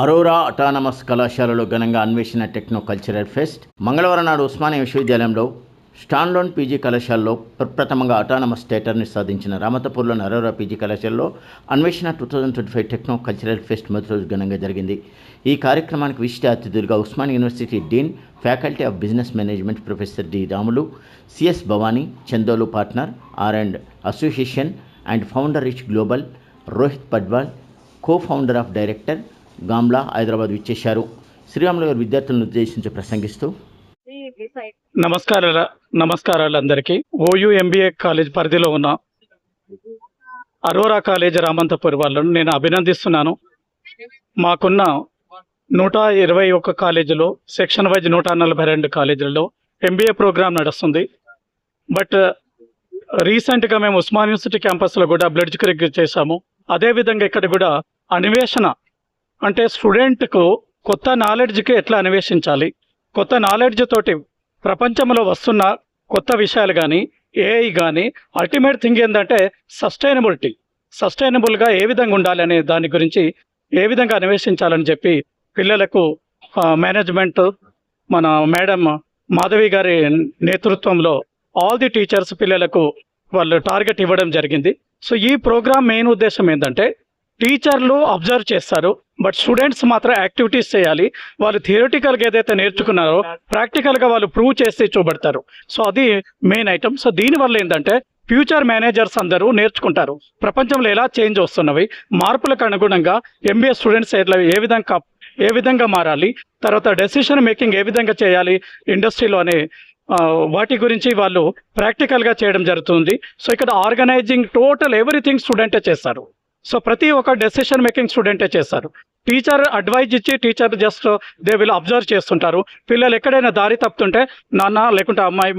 Arora autonomous కళాశాలలో ఘనంగా అన్వేషణ టెక్నో కల్చరల్ ఫెస్ట్. మంగళవారం నాడు ఉస్మానియా విశ్వవిద్యాలయంలో స్టాన్లోన్ పీజీ కళాశాలలో ప్రప్రథమంగా అటానమస్ స్టేటర్ని సాధించిన రామతపూర్లోని అరోరా పీజీ కళాశాలలో Anveshana two thousand twenty five techno cultural fest మొదటి రోజు ఘనంగా జరిగింది. ఈ కార్యక్రమానికి విశిష్ట అతిథులుగా Osman university dean faculty of business management professor D Ramulu CS Bhavani Chandolu partner R and association and founder rich global Rohit Padwal co founder of director Gamla Hyderabad విచ్చేశారు. శ్రీరాములు గారు విద్యార్థులను ఉద్దేశించి ప్రసంగిస్తూ నమస్కారాల నమస్కారాలు అందరికీ ఓయూ ఎంబీఏ కాలేజ్ పరిధిలో ఉన్న Arora college Ramanthapur వాళ్ళను నేను అభినందిస్తున్నాను. మాకున్న నూట ఇరవై ఒక్క కాలేజీలో సెక్షన్ వైజ్ నూట నలభై రెండు కాలేజీలలో ఎంబీఏ ప్రోగ్రాం నడుస్తుంది. బట్ రీసెంట్గా మేము ఉస్మాన్ యూనివర్సిటీ క్యాంపస్లో కూడా బ్లడ్ క్రికెట్ చేశాము. అదేవిధంగా ఇక్కడ కూడా అన్వేషణ అంటే స్టూడెంట్కు కొత్త నాలెడ్జ్కి ఎట్లా అన్వేషించాలి? కొత్త నాలెడ్జ్ తోటి ప్రపంచంలో వస్తున్న కొత్త విషయాలు కానీ ఏఐ కానీ అల్టిమేట్ థింగ్ ఏంటంటే సస్టైనబిలిటీ. సస్టైనబుల్గా ఏ విధంగా ఉండాలి అనే దాని గురించి ఏ విధంగా అన్వేషించాలని చెప్పి పిల్లలకు మేనేజ్మెంట్ మన మేడం మాధవి గారి నేతృత్వంలో ఆల్ ది టీచర్స్ పిల్లలకు వాళ్ళు టార్గెట్ ఇవ్వడం జరిగింది. సో ఈ ప్రోగ్రామ్ మెయిన్ ఉద్దేశం ఏంటంటే టీచర్లు అబ్జర్వ్ చేస్తారు బట్ స్టూడెంట్స్ మాత్రం యాక్టివిటీస్ చేయాలి. వాళ్ళు థియరటికల్గా ఏదైతే నేర్చుకున్నారో ప్రాక్టికల్గా వాళ్ళు ప్రూవ్ చేసి చూపెడతారు. సో అది మెయిన్ ఐటమ్. సో దీనివల్ల ఏంటంటే ఫ్యూచర్ మేనేజర్స్ అందరూ నేర్చుకుంటారు. ప్రపంచంలో ఎలా చేంజ్ వస్తున్నవి మార్పులకు అనుగుణంగా ఎంబీఏ స్టూడెంట్స్ ఎట్లా ఏ విధంగా ఏ విధంగా మారాలి తర్వాత డెసిషన్ మేకింగ్ ఏ విధంగా చేయాలి ఇండస్ట్రీలో అనే వాటి గురించి వాళ్ళు ప్రాక్టికల్గా చేయడం జరుగుతుంది. సో ఇక్కడ ఆర్గనైజింగ్ టోటల్ ఎవ్రీథింగ్ స్టూడెంటే చేస్తారు. సో ప్రతి ఒక్క డెసిషన్ మేకింగ్ స్టూడెంటే చేస్తారు. టీచర్ అడ్వైజ్ ఇచ్చి teacher just they will observe చేస్తుంటారు. పిల్లలు ఎక్కడైనా దారి తప్పుతుంటే నాన్న లేకుంటే అమ్మాయి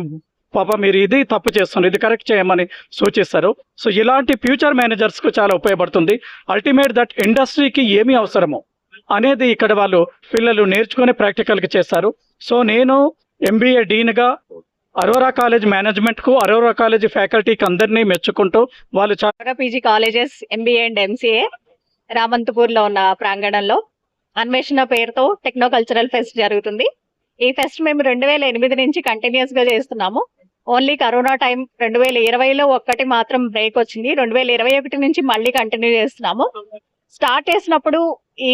పాప మీరు ఇది తప్పు చేస్తున్నారు ఇది కరెక్ట్ చేయమని సూచిస్తారు. సో ఇలాంటి ఫ్యూచర్ మేనేజర్స్కు చాలా ఉపయోగపడుతుంది. అల్టిమేట్ దట్ ఇండస్ట్రీకి ఏమి అవసరమో అనేది ఇక్కడ వాళ్ళు పిల్లలు నేర్చుకొని ప్రాక్టికల్గా చేస్తారు. సో నేను ఎంబీఏ డీన్గా అరోరా కాలేజ్ మేనేజ్మెంట్కు అరోరా కాలేజ్ ఫ్యాకల్టీకి అందరినీ మెచ్చుకుంటూ వాళ్ళు చాలా PG colleges MBA and MCA రామంతపూర్లో ఉన్న ప్రాంగణంలో అన్వేషణ పేరుతో టెక్నో కల్చరల్ ఫెస్ట్ జరుగుతుంది. ఈ ఫెస్ట్ మేము రెండు వేల ఎనిమిది నుంచి కంటిన్యూస్గా చేస్తున్నాము. ఓన్లీ కరోనా టైం రెండు వేల ఇరవైలో ఒక్కటి మాత్రం బ్రేక్ వచ్చింది. రెండు వేల ఇరవై ఒకటి నుంచి మళ్ళీ కంటిన్యూ చేస్తున్నాము. స్టార్ట్ చేసినప్పుడు ఈ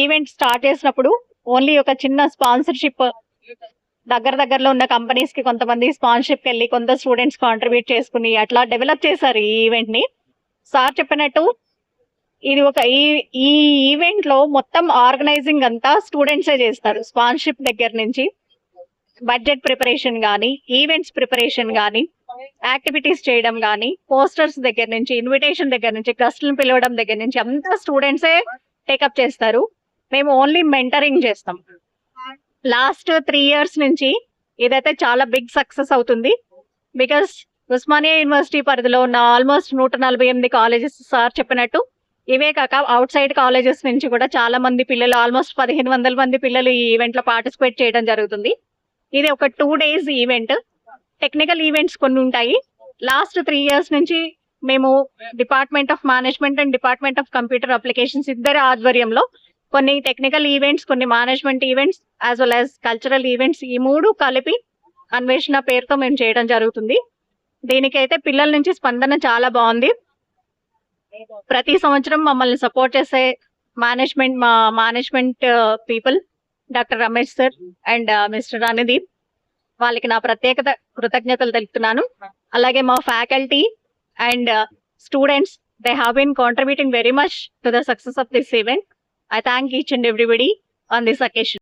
ఈవెంట్ స్టార్ట్ చేసినప్పుడు ఓన్లీ ఒక చిన్న స్పాన్సర్షిప్ దగ్గర దగ్గరలో ఉన్న కంపెనీస్కి కొంతమంది స్పాన్షిప్ వెళ్ళి కొంత స్టూడెంట్స్ కాంట్రిబ్యూట్ చేసుకుని అట్లా డెవలప్ చేశారు ఈ ఈవెంట్ని. సార్ చెప్పినట్టు ఇది ఒక ఈ ఈ ఈవెంట్లో మొత్తం ఆర్గనైజింగ్ అంతా స్టూడెంట్సే చేస్తారు. స్పాన్షిప్ దగ్గర నుంచి బడ్జెట్ ప్రిపరేషన్ కానీ ఈవెంట్స్ ప్రిపరేషన్ కానీ యాక్టివిటీస్ చేయడం కానీ పోస్టర్స్ దగ్గర నుంచి ఇన్విటేషన్ దగ్గర నుంచి గస్టులను పిలవడం దగ్గర నుంచి అంతా స్టూడెంట్సే టేకప్ చేస్తారు. మేము ఓన్లీ మెంటరింగ్ చేస్తాం. లాస్ట్ త్రీ ఇయర్స్ నుంచి ఇదైతే చాలా బిగ్ సక్సెస్ అవుతుంది. బికాస్ ఉస్మానియా యూనివర్సిటీ పరిధిలో ఉన్న ఆల్మోస్ట్ నూట నలభై ఎనిమిది కాలేజెస్ సార్ చెప్పినట్టు ఇవే కాక అవుట్ సైడ్ కాలేజెస్ నుంచి కూడా చాలా మంది పిల్లలు ఆల్మోస్ట్ పదిహేను వందల మంది పిల్లలు ఈ ఈవెంట్లో పార్టిసిపేట్ చేయడం జరుగుతుంది. ఇది ఒక two days event. Technical events కొన్ని ఉంటాయి. లాస్ట్ త్రీ ఇయర్స్ నుంచి మేము department of management and department of computer applications ఇద్దరి ఆధ్వర్యంలో కొన్ని టెక్నికల్ ఈవెంట్స్ కొన్ని management events as well as cultural events ఈ మూడు కలిపి అన్వేషణ పేరుతో మేము చేయడం జరుగుతుంది. దీనికైతే పిల్లల నుంచి స్పందన చాలా బాగుంది. ప్రతి సంవత్సరం మమ్మల్ని సపోర్ట్ చేసే మేనేజ్మెంట్ మా management people doctor Ramesh sir and mister Anudeep వాళ్ళకి నా ప్రత్యేకత కృతజ్ఞతలు తెలుపుతున్నాను. అలాగే మా faculty and students they have been contributing very much to the success of this event I thank each and everybody on this occasion.